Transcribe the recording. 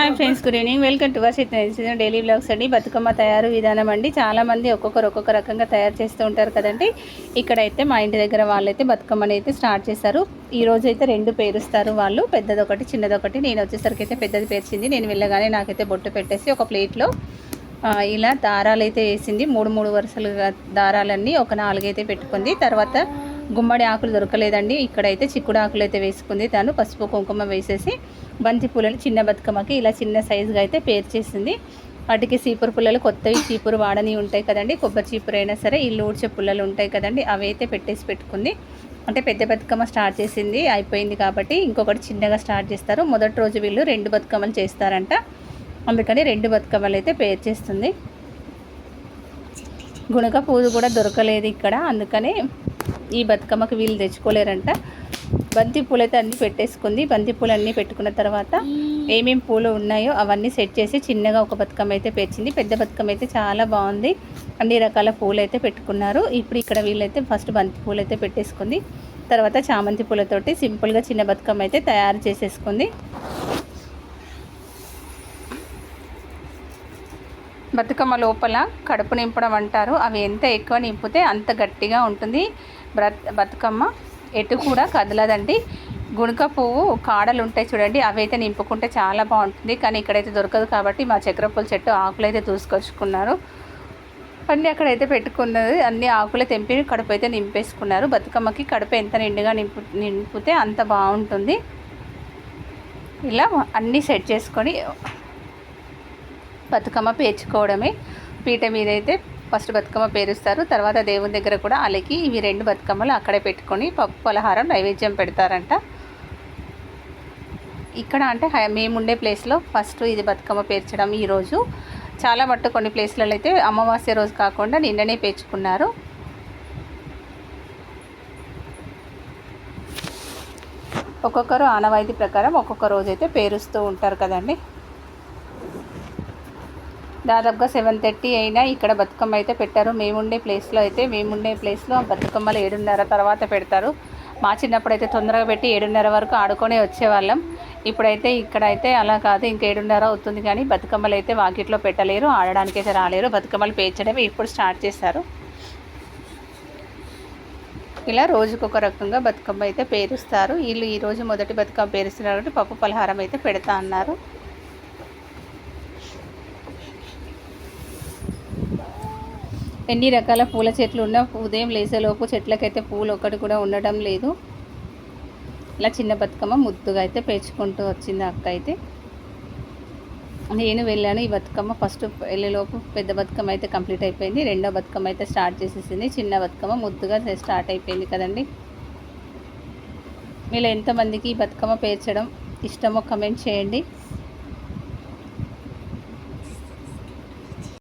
Hi friends good evening welcome to Varshith daily vlogs అండి. బతుకమ్మ తయారు విధానం అండి. చాలామంది ఒక్కొక్కరు ఒక్కొక్క రకంగా తయారు చేస్తూ ఉంటారు కదండి. ఇక్కడైతే మా ఇంటి దగ్గర వాళ్ళైతే బతుకమ్మని అయితే స్టార్ట్ చేశారు. ఈ రోజు అయితే రెండు పేరుస్తారు వాళ్ళు. పెద్దది ఒకటి చిన్నది ఒకటి. నేను వచ్చేసరికి అయితే పెద్దది పేర్చింది. నేను వెళ్ళగానే నాకైతే బొట్టు పెట్టేసి ఒక ప్లేట్లో ఇలా దారాలు అయితే వేసింది. మూడు మూడు వరుసలుగా దారాలన్నీ ఒక నాలుగైతే పెట్టుకుంది. తర్వాత గుమ్మడి ఆకులు దొరకలేదండి. ఇక్కడైతే చిక్కుడు ఆకులు అయితే వేసుకుంది. తను పసుపు కుంకుమ వేసేసి బంతి పూలను చిన్న బతుకమ్మకి ఇలా చిన్న సైజుగా అయితే పేర్చేసింది వాటికి చీపురు పుల్లలు కొత్తవి చీపురు వాడని ఉంటాయి కదండి. కొబ్బరి చీపురు అయినా సరే ఇల్లు ఊడ్చే పుల్లలు ఉంటాయి కదండి. అవి అయితే పెట్టేసి పెట్టుకుంది. అంటే పెద్ద బతుకమ్మ స్టార్ట్ చేసింది అయిపోయింది కాబట్టి ఇంకొకటి చిన్నగా స్టార్ట్ చేస్తారు. మొదటి రోజు వీళ్ళు రెండు బతుకమ్మలు చేస్తారంట. అందుకని రెండు బతుకమ్మలు అయితే పేరు చేస్తుంది. గుణక పూలు కూడా దొరకలేదు ఇక్కడ. అందుకనే ఈ బతుకమ్మకి వీళ్ళు తెచ్చుకోలేరంట. బంతి పూలు అయితే అన్నీ పెట్టేసుకుంది. బంతి పూలు అన్నీ పెట్టుకున్న తర్వాత ఏమేమి పూలు ఉన్నాయో అవన్నీ సెట్ చేసి చిన్నగా ఒక బతుకమ్మ అయితే పేర్చింది. పెద్ద బతుకమ్మ అయితే చాలా బాగుంది. అన్ని రకాల పూలు అయితే పెట్టుకున్నారు. ఇప్పుడు ఇక్కడ వీళ్ళైతే ఫస్ట్ బంతి పూలు అయితే పెట్టేసుకుంది. తర్వాత చామంతి పూలతోటి సింపుల్గా చిన్న బతుకమ్మ అయితే తయారు చేసేసుకుంది. బతుకమ్మ లోపల కడుపు నింపడం అంటారు. అవి ఎంత ఎక్కువ నింపితే అంత గట్టిగా ఉంటుంది. బతుకమ్మ ఎటు కూడా కదలదండి. గుణక పువ్వు కాడలు ఉంటాయి చూడండి అవి అయితే నింపుకుంటే చాలా బాగుంటుంది. కానీ ఇక్కడైతే దొరకదు కాబట్టి మా చక్రపూల చెట్టు ఆకులు అయితే దూసుకొచ్చుకున్నారు. అన్నీ అక్కడైతే పెట్టుకున్నది అన్ని ఆకులు తెంపి కడుపు అయితే నింపేసుకున్నారు. బతుకమ్మకి కడుపు ఎంత నిండుగా నింపు నింపితే అంత బాగుంటుంది. ఇలా అన్నీ సెట్ చేసుకొని బతుకమ్మ పేర్చుకోవడమే. పీట మీద అయితే ఫస్ట్ బతుకమ్మ పేరుస్తారు. తర్వాత దేవుని దగ్గర కూడా అలకి ఇవి రెండు బతుకమ్మలు అక్కడే పెట్టుకొని పప్పు పలహారం నైవేద్యం పెడతారంట. ఇక్కడ అంటే హై- మేముండే ప్లేస్లో ఫస్ట్ ఇది బతుకమ్మ పేర్చడం ఈరోజు చాలా మట్టు కొన్ని ప్లేస్లలో అయితే అమావాస్య రోజు కాకుండా నిన్ననే పేర్చుకున్నారు. ఒక్కొక్కరు ఆనవాయితీ ప్రకారం ఒక్కొక్క రోజు అయితే పేరుస్తూ ఉంటారు కదండి. దాదాపుగా సెవెన్ థర్టీ అయినా ఇక్కడ బతుకమ్మ అయితే పెట్టారు. మేముండే ప్లేస్లో అయితే మేముండే ప్లేస్లో బతుకమ్మలు ఏడున్నర తర్వాత పెడతారు. మా చిన్నప్పుడు అయితే తొందరగా పెట్టి ఏడున్నర వరకు ఆడుకొని వచ్చేవాళ్ళం. ఇప్పుడైతే ఇక్కడైతే అలా కాదు ఇంకా ఏడున్నర అవుతుంది కానీ బతుకమ్మలు అయితే వాకిట్లో పెట్టలేరు ఆడడానికైతే రాలేరు. బతుకమ్మలు పేర్చడమే ఇప్పుడు స్టార్ట్ చేశారు. ఇలా రోజుకొక రకంగా బతుకమ్మ అయితే పేరుస్తారు. వీళ్ళు ఈరోజు మొదటి బతుకమ్మ పేరుస్తున్నారు కాబట్టి పప్పు పలహారం అయితే పెడతా అన్నారు. ఎన్ని రకాల పూల చెట్లు ఉన్నా ఉదయం లేసేలోపు చెట్లకైతే పూలు ఒకటి కూడా ఉండడం లేదు. ఇలా చిన్న బతుకమ్మ ముద్దుగా అయితే పేర్చుకుంటూ వచ్చింది అక్క అయితే నేను వెళ్ళాను ఈ బతుకమ్మ ఫస్ట్ వెళ్ళేలోపు పెద్ద బతుకమ్మ అయితే కంప్లీట్ అయిపోయింది. రెండో బతుకమ్మ అయితే స్టార్ట్ చేసేసింది. చిన్న బతుకమ్మ ముద్దుగా స్టార్ట్ అయిపోయింది కదండి. మీలో ఎంతమందికి ఈ బతుకమ్మ పేర్చడం ఇష్టమో కమెంట్ చేయండి.